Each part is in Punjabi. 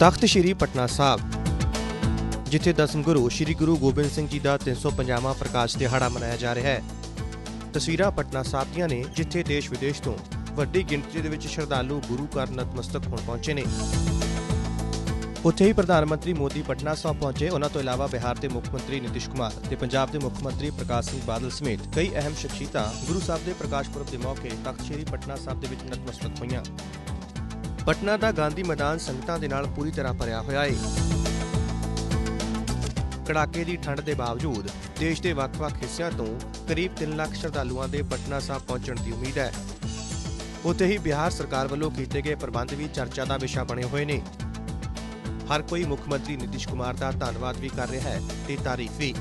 ਤਖਤ ਸ੍ਰੀ ਪਟਨਾ ਸਾਹਿਬ, ਜਿੱਥੇ ਦਸਮ ਗੁਰੂ ਸ੍ਰੀ ਗੁਰੂ ਗੋਬਿੰਦ ਸਿੰਘ ਜੀ ਦਾ 350ਵਾਂ ਪ੍ਰਕਾਸ਼ ਦਿਹਾੜਾ ਮਨਾਇਆ ਜਾ ਰਿਹਾ ਹੈ। ਤਸਵੀਰਾਂ ਪਟਨਾ ਸਾਹਿਬ ਦੀਆਂ ਨੇ, ਜਿੱਥੇ ਦੇਸ਼ ਵਿਦੇਸ਼ ਤੋਂ ਵੱਡੀ ਗਿਣਤੀ ਦੇ ਵਿੱਚ ਸ਼ਰਧਾਲੂ ਗੁਰੂ ਘਰ ਨਤਮਸਤਕ ਹੋਣ ਪਹੁੰਚੇ ਨੇ। ਉੱਥੇ ਹੀ ਪ੍ਰਧਾਨ ਮੰਤਰੀ ਮੋਦੀ ਪਟਨਾ ਸਾਹਿਬ ਪਹੁੰਚੇ। ਉਹਨਾਂ ਤੋਂ ਇਲਾਵਾ ਬਿਹਾਰ ਦੇ ਮੁੱਖ ਮੰਤਰੀ ਨਿਤਿਸ਼ ਕੁਮਾਰ ਤੇ ਪੰਜਾਬ ਦੇ ਮੁੱਖ ਮੰਤਰੀ ਪ੍ਰਕਾਸ਼ ਸਿੰਘ ਬਾਦਲ ਸਮੇਤ ਕਈ ਅਹਿਮ ਸ਼ਖਸੀਅਤਾਂ ਗੁਰੂ ਸਾਹਿਬ ਦੇ ਪ੍ਰਕਾਸ਼ ਪੁਰਬ ਦੇ ਮੌਕੇ ਤਖਤ ਸ੍ਰੀ ਪਟਨਾ ਸਾਹਿਬ ਦੇ ਵਿੱਚ ਨਤਮਸਤਕ ਹੋਈਆਂ। ਪਟਨਾ ਦਾ ਗਾਂਧੀ ਮੈਦਾਨ ਸੰਗਤਾਂ ਦੇ ਨਾਲ ਪੂਰੀ ਤਰ੍ਹਾਂ ਭਰਿਆ ਹੋਇਆ ਹੈ ਕੜਾਕੇ ਦੀ ਠੰਡ ਦੇ ਬਾਵਜੂਦ ਦੇਸ਼ ਦੇ ਵੱਖ-ਵੱਖ ਹਿੱਸਿਆਂ ਤੋਂ ਕਰੀਬ 3 ਲੱਖ ਸ਼ਰਧਾਲੂਆਂ ਦੇ ਪਟਨਾ ਸਾਹਿਬ ਪਹੁੰਚਣ ਦੀ ਉਮੀਦ ਹੈ। ਉੱਥੇ ਹੀ ਬਿਹਾਰ ਸਰਕਾਰ ਵੱਲੋਂ ਕੀਤੇ ਗਏ ਪ੍ਰਬੰਧ ਵੀ ਚਰਚਾ ਦਾ ਵਿਸ਼ਾ ਬਣੇ ਹੋਏ ਨੇ। ਹਰ ਕੋਈ ਮੁੱਖ ਮੰਤਰੀ ਨਿਤਿਸ਼ ਕੁਮਾਰ ਦਾ ਧੰਨਵਾਦ ਵੀ ਕਰ ਰਿਹਾ ਹੈ ਤੇ ਤਾਰੀਫ ਵੀ।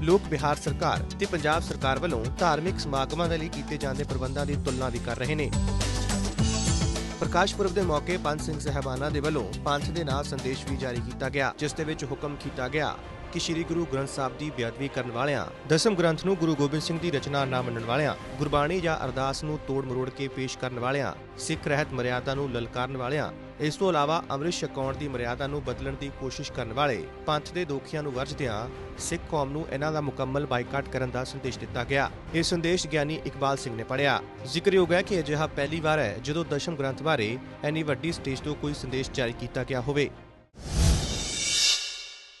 ਲੋਕ ਬਿਹਾਰ ਸਰਕਾਰ ਤੇ ਪੰਜਾਬ ਸਰਕਾਰ ਵੱਲੋਂ ਧਾਰਮਿਕ ਸਮਾਗਮਾਂ ਦੇ ਲਈ ਕੀਤੇ ਜਾਂਦੇ ਪ੍ਰਬੰਧਾਂ ਦੀ ਤੁਲਨਾ ਵੀ ਕਰ ਰਹੇ ਨੇ। ਪ੍ਰਕਾਸ਼ ਪੁਰਬ ਦੇ ਮੌਕੇ ਪੰਜ ਸਿੰਘ ਸਹਿਬਾਨਾਂ ਦੇ ਵੱਲੋਂ ਪੰਥ ਦੇ ਨਾਂ ਸੰਦੇਸ਼ ਵੀ ਜਾਰੀ ਕੀਤਾ ਗਿਆ, ਜਿਸ ਦੇ ਵਿੱਚ ਹੁਕਮ ਕੀਤਾ ਗਿਆ ਕਿ ਸ੍ਰੀ ਗੁਰੂ ਗ੍ਰੰਥ ਸਾਹਿਬ ਦੀ ਬੇਅਦਬੀ ਕਰਨ ਵਾਲਿਆਂ, ਦਸਮ ਗ੍ਰੰਥ ਨੂੰ ਗੁਰੂ ਗੋਬਿੰਦ ਸਿੰਘ ਦੀ ਰਚਨਾ ਨਾ ਮੰਨਣ ਵਾਲਿਆਂ, ਗੁਰਬਾਣੀ ਜਾਂ ਅਰਦਾਸ ਨੂੰ ਤੋੜ ਮਰੋੜ ਕੇ ਪੇਸ਼ ਕਰਨ ਵਾਲਿਆਂ, ਸਿੱਖ ਰਹਿਤ ਮਰਿਆਦਾ ਨੂੰ ਲਲਕਾਰਨ ਵਾਲਿਆਂ ਇਸ ਤੋਂ ਇਲਾਵਾ ਅੰਮ੍ਰਿਤ ਛਕਾਉਣ ਦੀ ਮਰਿਆਦਾ ਨੂੰ ਬਦਲਣ ਦੀ ਕੋਸ਼ਿਸ਼ ਕਰਨ ਵਾਲੇ ਪੰਥ ਦੇ ਦੋਖੀਆਂ ਨੂੰ ਵਰਜਦਿਆਂ ਸਿੱਖ ਕੌਮ ਨੂੰ ਇਹਨਾਂ ਦਾ ਮੁਕੰਮਲ ਬਾਈਕਾਟ ਕਰਨ ਦਾ ਸੰਦੇਸ਼ ਦਿੱਤਾ ਗਿਆ। ਇਹ ਸੰਦੇਸ਼ ਗਿਆਨੀ ਇਕਬਾਲ ਸਿੰਘ ਨੇ ਪੜਿਆ ਜ਼ਿਕਰਯੋਗ ਹੈ ਕਿ ਅਜਿਹਾ ਪਹਿਲੀ ਵਾਰ ਹੈ ਜਦੋਂ ਦਸ਼ਮ ਗ੍ਰੰਥ ਬਾਰੇ ਇੰਨੀ ਵੱਡੀ ਸਟੇਜ ਤੋਂ ਕੋਈ ਸੰਦੇਸ਼ ਜਾਰੀ ਕੀਤਾ ਗਿਆ ਹੋਵੇ।